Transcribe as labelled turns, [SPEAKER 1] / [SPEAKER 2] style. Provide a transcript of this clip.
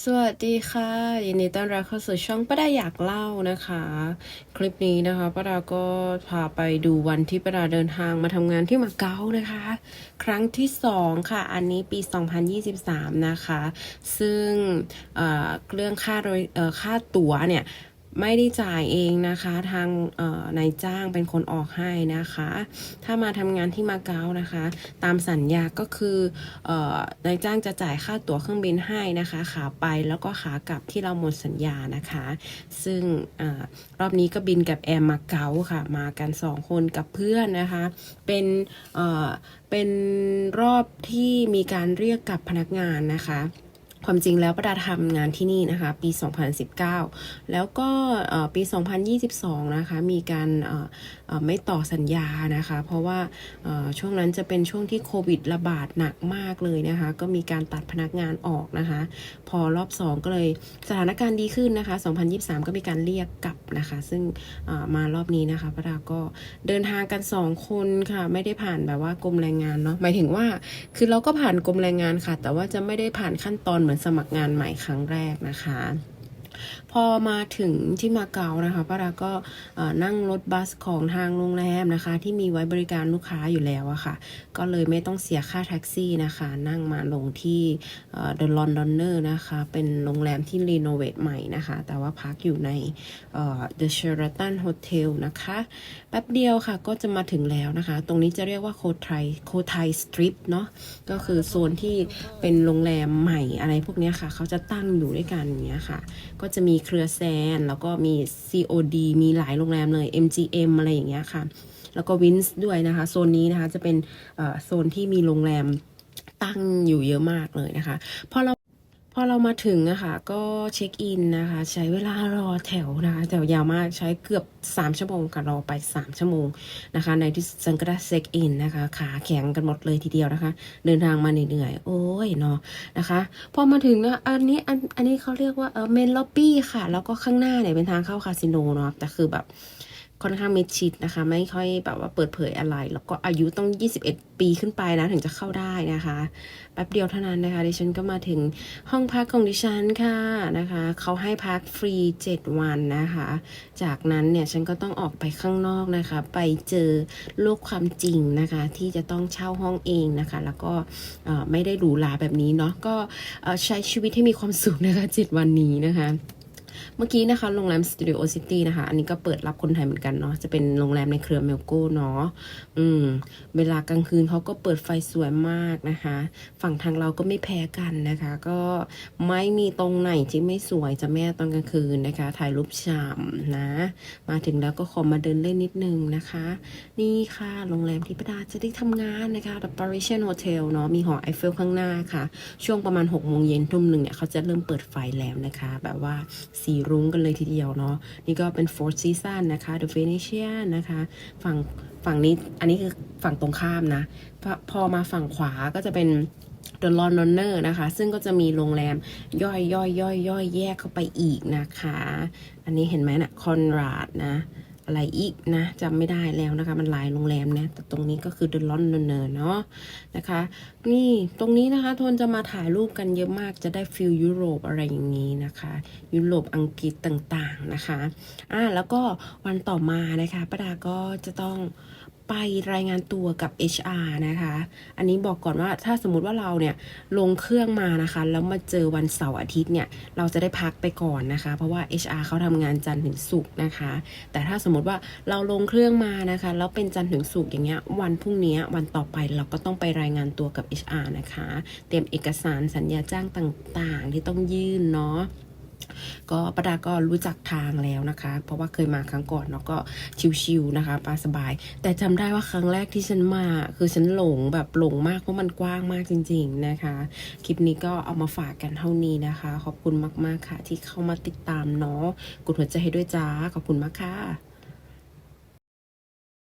[SPEAKER 1] สวัสดีค่ะยินดีต้อนรับเข้าสู่ช่องป้าดาอยากเล่านะคะ คลิปนี้นะคะป้าดาก็พาไปดูวันที่ป้าดาเดินทางมาทำงานที่มาเก๊านะคะ ครั้งที่สองค่ะอันนี้ปี 2023 นะคะ ซึ่งเอ่อเรื่องค่าโดยเอ่อค่าตั๋วเนี่ย ไม่ได้จ่ายเองนะคะ ทางนายจ้างเป็นคนออกให้นะคะ ถ้ามาทำงานที่มาเก๊านะคะ ตามสัญญาก็คืออนายจ้างจะจ่ายค่าตั๋วเครื่องบินให้นะคะ ขาไปแล้วก็ขากลับที่เราหมดสัญญานะคะ ซึ่งอรอบนี้ก็บินกับแอร์มาเก๊าค่ะ มากันสองคนกับเพื่อนนะคะ เป็นเป็นรอบที่มีการเรียกกับพนักงานนะคะ ความจริงแล้วประดาทำงานที่นี่นะคะ ปี 2019 แล้วก็ปี 2022 นะคะ มีการไม่ต่อสัญญานะคะ เพราะว่าช่วงนั้นจะเป็นช่วงที่โควิดระบาดหนักมากเลยนะคะ ก็มีการตัดพนักงานออกนะคะ พอรอบ 2 ก็เลยสถานการณ์ดีขึ้นนะคะ 2023 ก็มีการเรียกกลับนะคะ ซึ่งมารอบนี้นะคะประดาก็เดินทางกัน 2 คนค่ะ ไม่ได้ผ่านแบบว่ากรมแรงงานเนาะ หมายถึงว่า คือเราก็ผ่านกรมแรงงานค่ะ แต่ว่าจะไม่ได้ผ่านขั้นตอนเหมือนสมัครงานใหม่ครั้งแรกนะคะ พอมาถึงที่มาเก๊านะคะป้าดาก็นั่งรถบัสของทางโรงแรมนะคะ ที่มีไว้บริการลูกค้าอยู่แล้วอะค่ะ ก็เลยไม่ต้องเสียค่าแท็กซี่นะคะ นั่งมาลงที่เดอ่อ The Londoner นะคะ เป็นโรงแรมที่รีโนเวทใหม่นะคะ แต่ว่าพักอยู่ในเอ่อ The Sheraton Hotel นะคะ แป๊บเดียวค่ะก็จะมาถึงแล้วนะคะ ตรงนี้จะเรียกว่าโคไทโคไทสตรีทเนาะก็คือโซนที่เป็นโรงแรมใหม่อะไรพวกนี้ค่ะ เขาจะตั้งอยู่ด้วยกันอย่างเงี้ยค่ะ ก็จะมีเครือแซน แล้วก็มี COD มีหลายโรงแรมเลย MGM อะไรอย่างเงี้ยค่ะ แล้วก็วินส์ด้วยนะคะ โซนนี้นะคะจะเป็นโซนที่มีโรงแรมตั้งอยู่เยอะมากเลยนะคะพอเรา พอเรามาถึงอะคะก็เช็คอินนะคะ ใช้เวลารอแถวนะคะแถวยาวมากใช้เกือบ 3 ชั่วโมงค่ะรอไป 3 ชั่วโมงนะคะ ในที่สุดฉันก็ได้เช็คอินนะคะ ขาแข็งกันหมดเลยทีเดียวนะคะ เดินทางมาเหนื่อยๆโอ้ยเนาะนะคะพอมาถึงนะอันนี้อันอันนี้เขาเรียกว่าเออเมนล็อบบี้ค่ะ แล้วก็ข้างหน้าเนี่ยเป็นทางเข้าคาสิโนเนาะแต่คือแบบ ค่อนข้างมิดชิดนะคะ ไม่ค่อยแบบว่าเปิดเผยอะไร แล้วก็อายุต้อง 21 ปีขึ้นไปนะ ถึงจะเข้าได้นะคะแป๊บเดียวเท่านั้นนะคะดิฉันก็มาถึงห้องพักของดิฉันค่ะนะคะเขาให้พักฟรี 7 วันนะคะ จากนั้นเนี่ยฉันก็ต้องออกไปข้างนอกนะคะ ไปเจอโลกความจริงนะคะ ที่จะต้องเช่าห้องเองนะคะ แล้วก็ไม่ได้หรูหราแบบนี้เนาะก็ใช้ชีวิตให้มีความสุขนะคะ 7 วันนี้นะคะ มื่อกี้นะคะโรงแรม Studio City นะคะ อันนี้ก็เปิดรับคนไทยเหมือนกันเนาะจะเป็นโรงแรมในเครือเมลโก้เนาะอืม เวลากลางคืนเขาก็เปิดไฟสวยมากนะคะ ฝั่งทางเราก็ไม่แพ้กันนะคะ ก็ไม่มีตรงไหนที่ไม่สวยจะแม่ตอนกลางคืนนะคะ ถ่ายรูปฉ่ำนะ มาถึงแล้วก็ขอมาเดินเล่นนิดนึงนะคะ นี่ค่ะโรงแรมที่ประดาจะได้ทำงานนะคะ The Parisian Hotel เนาะมีหอไอเฟลข้างหน้าค่ะ ช่วงประมาณ6โมงเย็นทุ่มหนึ่งเนี่ยเขาจะเริ่มเปิดไฟแล้วนะคะ แบบว่าสีรรุ้งกันเลยทีเดียวเนาะนี่ก็เป็น Four Seasons นะคะ The Venetian นะคะ ฝั่งฝั่งนี้อันนี้คือฝั่งตรงข้ามนะพอพอมาฝั่งขวาก็จะเป็น The Londoner นะคะ ซึ่งก็จะมีโรงแรมย่อยย่อยย่อยย่อยแยกเข้าไปอีกนะคะ อันนี้เห็นไหมนะคอนราดนะ อะไรอีกนะจำไม่ได้แล้วนะคะ มันหลายโรงแรมนะแต่ตรงนี้ก็คือ The Londoner เนาะนะคะ นี่ตรงนี้นะคะทนจะมาถ่ายรูปกันเยอะมากจะได้ฟิลยุโรปอะไรอย่างนี้นะคะ ยุโรปอังกฤษต่างๆนะคะอ่าแล้วก็วันต่อมานะคะป้าดาก็จะต้อง ไปรายงานตัวกับ HR นะคะ อันนี้บอกก่อนว่าถ้าสมมติว่าเราเนี่ยลงเครื่องมานะคะ แล้วมาเจอวันเสาร์อาทิตย์เนี่ย เราจะได้พักไปก่อนนะคะ เพราะว่า HR เขาทำงานจันทร์ถึงศุกร์นะคะ แต่ถ้าสมมติว่าเราลงเครื่องมานะคะ แล้วเป็นจันทร์ถึงศุกร์อย่างเงี้ย วันพรุ่งนี้วันต่อไปเราก็ต้องไปรายงานตัวกับ HR นะคะ เตรียมเอกสารสัญญาจ้างต่างๆ ที่ต้องยื่นเนาะ ก็ประดาก็รู้จักทางแล้วนะคะ เพราะว่าเคยมาครั้งก่อนเนาะก็ชิวๆนะคะปาสบาย แต่จำได้ว่าครั้งแรกที่ฉันมา คือฉันหลงแบบหลงมากเพราะมันกว้างมากจริง ๆนะคะ คลิปนี้ก็เอามาฝากกันเท่านี้นะคะ ขอบคุณมากๆค่ะ ที่เข้ามาติดตามเนาะกดหัวใจให้ด้วยจ้าขอบคุณมากค่ะ